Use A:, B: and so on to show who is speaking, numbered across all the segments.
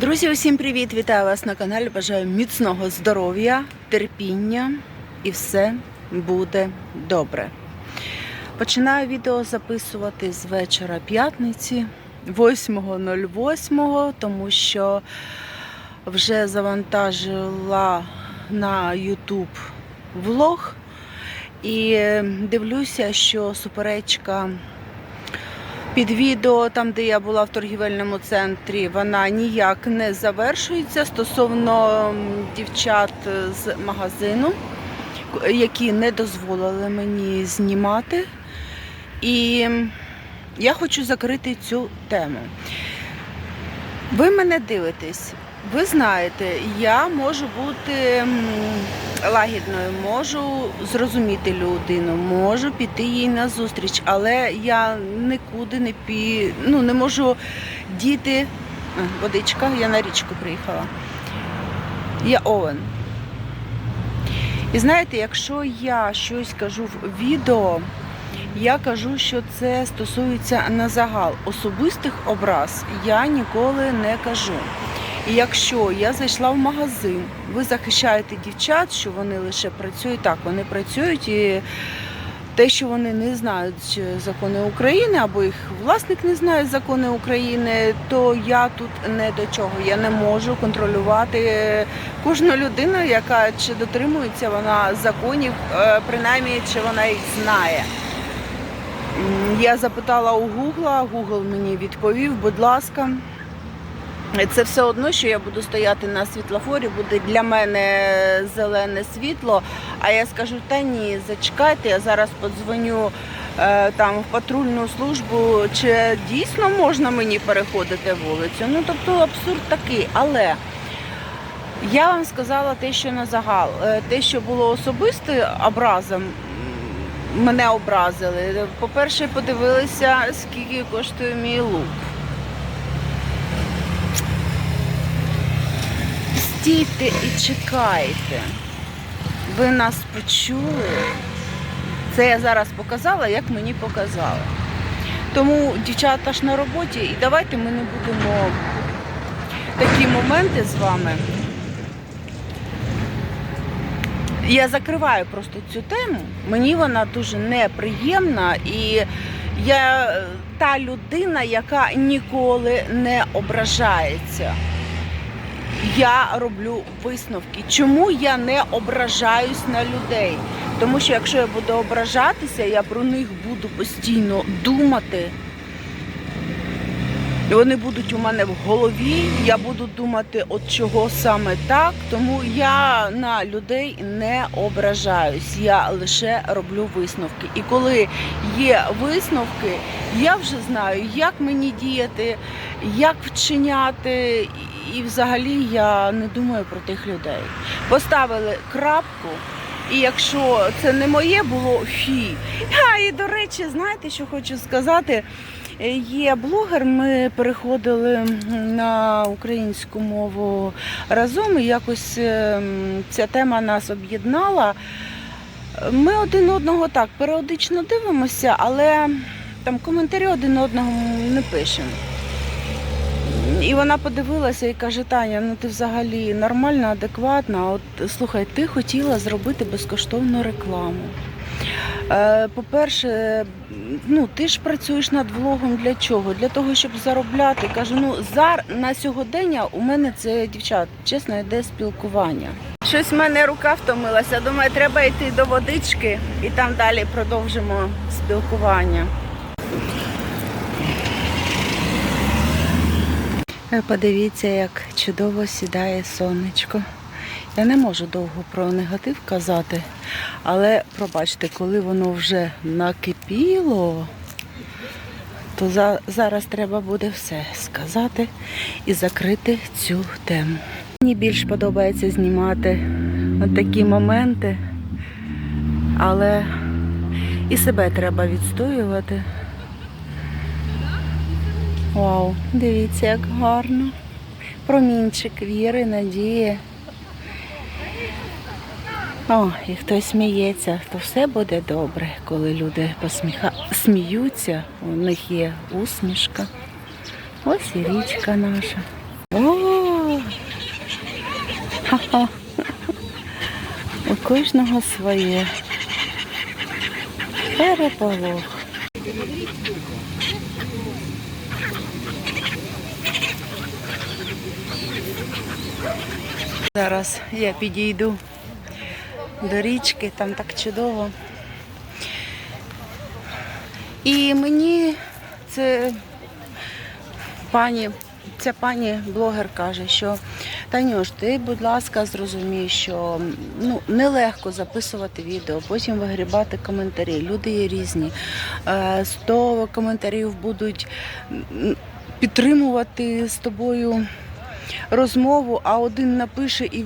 A: Друзі, усім привіт! Вітаю вас на каналі. Бажаю міцного здоров'я, терпіння і все буде добре. Починаю відео записувати з вечора п'ятниці 8.08, тому що вже завантажила на YouTube влог і дивлюся, що суперечка під відео, там де я була в торгівельному центрі, вона ніяк не завершується стосовно дівчат з магазину, які не дозволили мені знімати. І я хочу закрити цю тему. Ви мене дивитесь. Ви знаєте, я можу бути лагідною, можу зрозуміти людину, можу піти їй на зустріч, але я нікуди не пі... ну, не можу діти. Водичка, я на річку приїхала. Я Овен. І знаєте, якщо я щось кажу в відео, я кажу, що це стосується на загал. Особистих образ я ніколи не кажу. І якщо я зайшла в магазин, ви захищаєте дівчат, що вони лише працюють так, вони працюють і те, що вони не знають закони України або їх власник не знає закони України, то я тут не до чого. Я не можу контролювати кожну людину, яка чи дотримується вона законів, е, принаймні чи вона їх знає. Я запитала у Гугла, Гугл мені відповів, будь ласка. Це все одно, що я буду стояти на світлофорі, буде для мене зелене світло. А я скажу, та ні, зачекайте, я зараз подзвоню е, там в патрульну службу, чи дійсно можна мені переходити вулицю. Ну тобто абсурд такий. Але я вам сказала те, що на загал, Е, те, що було особисто образом. Мене образили. По-перше, подивилися, скільки коштує мій лук. Стійте і чекайте. Ви нас почули. Це я зараз показала, як мені показали. Тому дівчата ж на роботі, і давайте ми не будемо такі моменти з вами. Я закриваю просто цю тему. Мені вона дуже неприємна і я та людина, яка ніколи не ображається я роблю висновки. Чому я не ображаюсь на людей? Тому що якщо я буду ображатися, я про них буду постійно думати. Вони будуть у мене в голові, я буду думати, от чого саме так. Тому я на людей не ображаюсь, я лише роблю висновки. І коли є висновки, я вже знаю, як мені діяти, як вчиняти, і взагалі я не думаю про тих людей. Поставили крапку. І якщо це не моє було фі. А і до речі, знаєте, що хочу сказати? Е, Є блогер, ми переходили на українську мову разом, і якось ем, ця тема нас об'єднала. Ми один одного так періодично дивимося, але там коментарі один одного не пишемо. І вона подивилася і каже: Таня, ну ти взагалі нормальна, адекватна. От слухай, ти хотіла зробити безкоштовну рекламу. Е, По-перше, ну ти ж працюєш над влогом для чого? Для того, щоб заробляти. Кажу, ну зар на сьогодення у мене це дівчат, чесно, йде спілкування. Щось в мене рука втомилася. Думаю, треба йти до водички і там далі продовжимо спілкування. Е, Подивіться, як чудово сідає сонечко. Я не можу довго про негатив казати, але пробачте, коли воно вже накипіло, то за, зараз треба буде все сказати і закрити цю тему. Мені більш подобається знімати такі моменти, але і себе треба відстоювати. Вау, дивіться, як гарно. Промінчик віри, надії. О, і хтось сміється, то все буде добре, коли люди посміха... сміються, у них є усмішка. Ось і річка наша. О. У кожного своє. Переполох. Зараз я підійду до річки, там так чудово. І мені це пані, ця пані блогер каже, що Танюш, ти, будь ласка, зрозумій, що ну, нелегко записувати відео, потім вигрібати коментарі. Люди є різні. Е, 100 коментарів будуть підтримувати з тобою розмову, а один напише і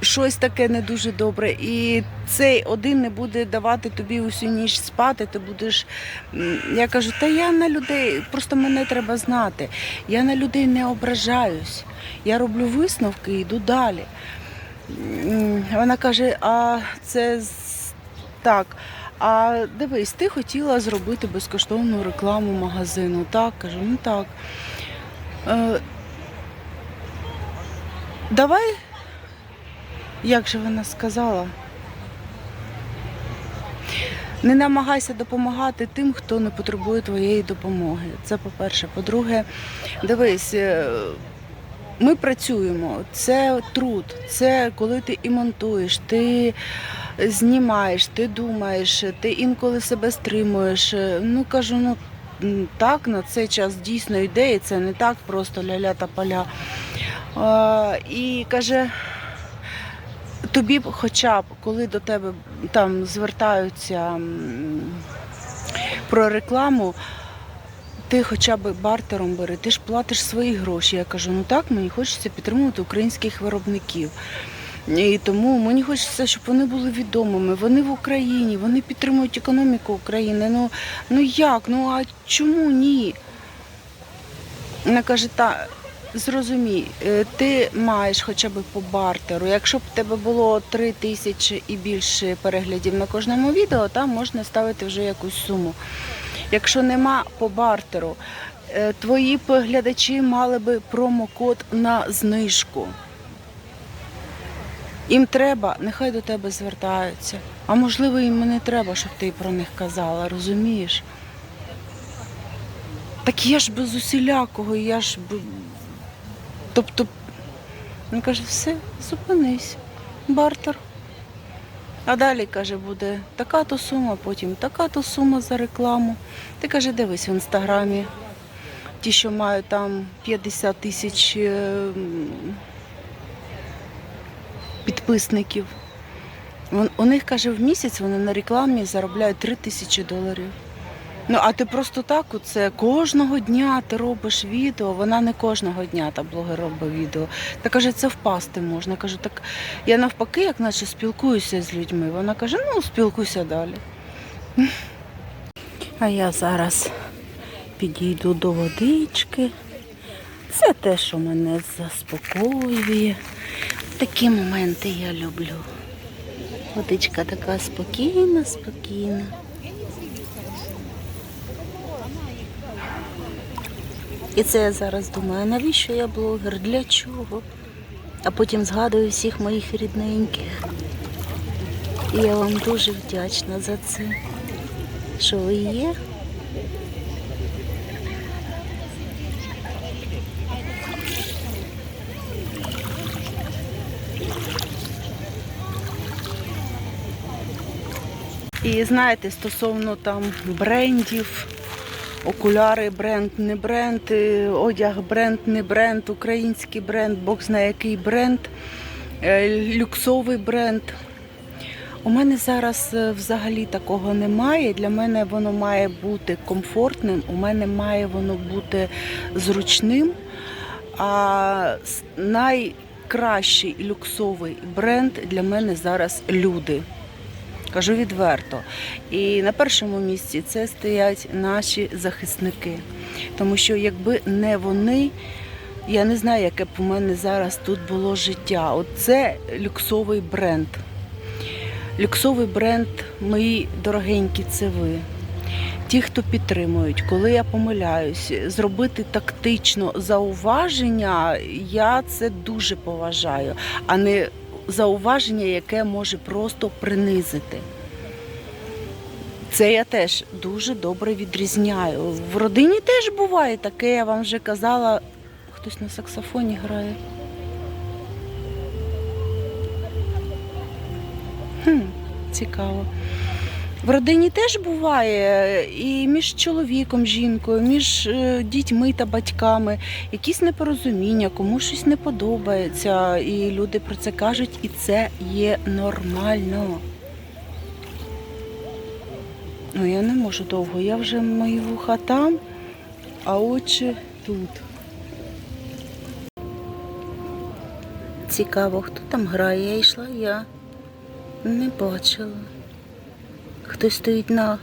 A: щось таке не дуже добре. І цей один не буде давати тобі усю ніч спати. Ти будеш. Я кажу, та я на людей, просто мене треба знати. Я на людей не ображаюсь. Я роблю висновки і йду далі. Вона каже: а це так. А дивись, ти хотіла зробити безкоштовну рекламу магазину. Так, кажу, ну так. Е, давай, як же вона сказала? Не намагайся допомагати тим, хто не потребує твоєї допомоги. Це по-перше. По-друге, дивись, е, ми працюємо, це труд, це коли ти і монтуєш, ти знімаєш, ти думаєш, ти інколи себе стримуєш. Ну кажу, ну так, на цей час дійсно йде, і це не так просто ля-ля та поля. Е, І каже, тобі б хоча б, коли до тебе там звертаються про рекламу, ти хоча б бартером бери, ти ж платиш свої гроші. Я кажу, ну так, мені хочеться підтримувати українських виробників. І тому мені хочеться, щоб вони були відомими. Вони в Україні, вони підтримують економіку України. Ну, ну як? Ну а чому ні? Вона каже, та зрозумій, е, ти маєш хоча б по бартеру. Якщо б тебе було 3 тисячі і більше переглядів на кожному відео, там можна ставити вже якусь суму. Якщо нема по бартеру, е, твої глядачі мали би промокод на знижку. Їм треба, нехай до тебе звертаються. А можливо, їм не треба, щоб ти про них казала, розумієш? Так я ж без усілякого, я ж. Тобто, він каже, все, зупинись, бартер. А далі, каже, буде така то сума, потім така то сума за рекламу. Ти каже, дивись в інстаграмі. Ті, що мають там 50 тисяч е, підписників. У них, каже, в місяць вони на рекламі заробляють 3 тисячі доларів. Ну, а ти просто так, оце кожного дня ти робиш відео. Вона не кожного дня та блогер робить відео. Та каже, це впасти можна. Кажу, так я навпаки, як наче спілкуюся з людьми. Вона каже, ну спілкуйся далі. А я зараз підійду до водички. Це те, що мене заспокоює. Такі моменти я люблю. Водичка така спокійна, спокійна. І це я зараз думаю, навіщо я блогер? Для чого? А потім згадую всіх моїх рідненьких. І я вам дуже вдячна за це, що ви є. І знаєте, стосовно там брендів, окуляри бренд, не бренд, е, одяг бренд, не бренд, український бренд, бог знає який бренд, е, люксовий бренд. У мене зараз е, взагалі такого немає. Для мене воно має бути комфортним, у мене має воно бути зручним. А найкращий люксовий бренд для мене зараз люди. Кажу відверто. І на першому місці це стоять наші захисники. Тому що якби не вони, я не знаю, яке б у мене зараз тут було життя. Оце люксовий бренд. Люксовий бренд, мої дорогенькі, це ви. ті, хто підтримують, коли я помиляюсь, зробити тактично зауваження, я це дуже поважаю, а не зауваження, яке може просто принизити. Це я теж дуже добре відрізняю. В родині теж буває таке, я вам вже казала, хтось на саксофоні грає. Хм, цікаво. В родині теж буває і між чоловіком, жінкою, між е, дітьми та батьками якісь непорозуміння, кому щось не подобається, і люди про це кажуть, і це є нормально. Ну, я не можу довго, я вже мої вуха там, а очі тут. Цікаво, хто там грає, я йшла я. Не бачила. Хтось стоїть на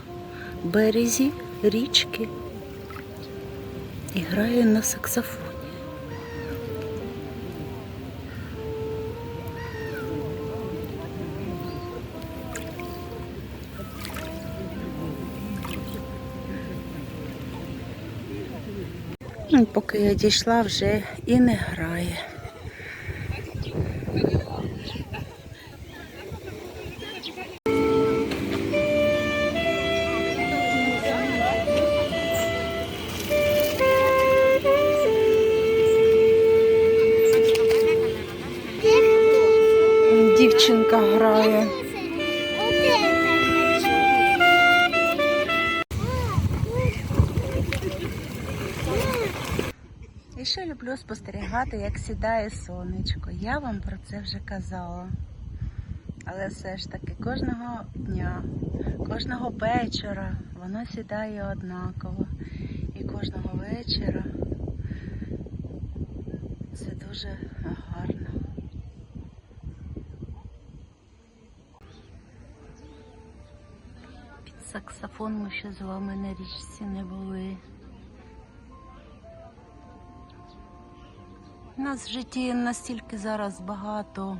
A: березі річки і грає на саксофоні. Ну, Поки я дійшла, вже і не грає. Ще люблю спостерігати, як сідає сонечко. Я вам про це вже казала. Але все ж таки кожного дня, кожного вечора воно сідає однаково. І кожного вечора це дуже гарно. Під саксофон ми ще з вами на річці не були. У нас в житті настільки зараз багато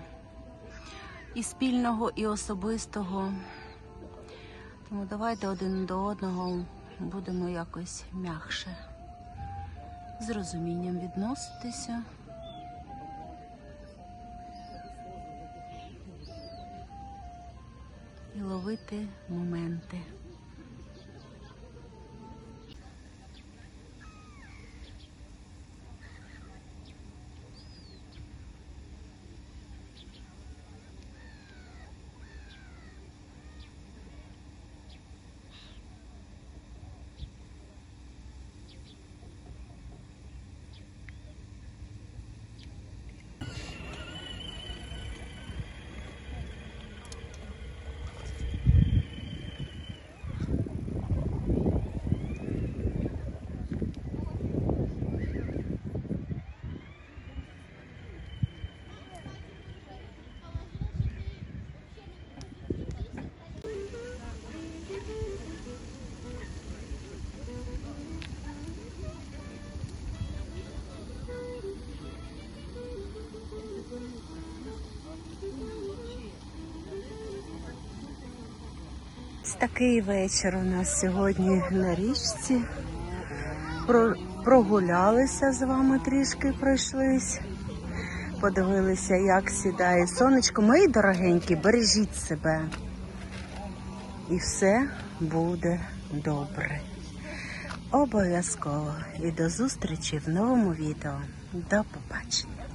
A: і спільного, і особистого. Тому давайте один до одного будемо якось м'якше, з розумінням відноситися. І ловити моменти. Ось такий вечір у нас сьогодні на річці. Про, прогулялися з вами трішки, пройшлись. Подивилися, як сідає сонечко. Мої дорогенькі, бережіть себе. І все буде добре. Обов'язково. І до зустрічі в новому відео. До побачення.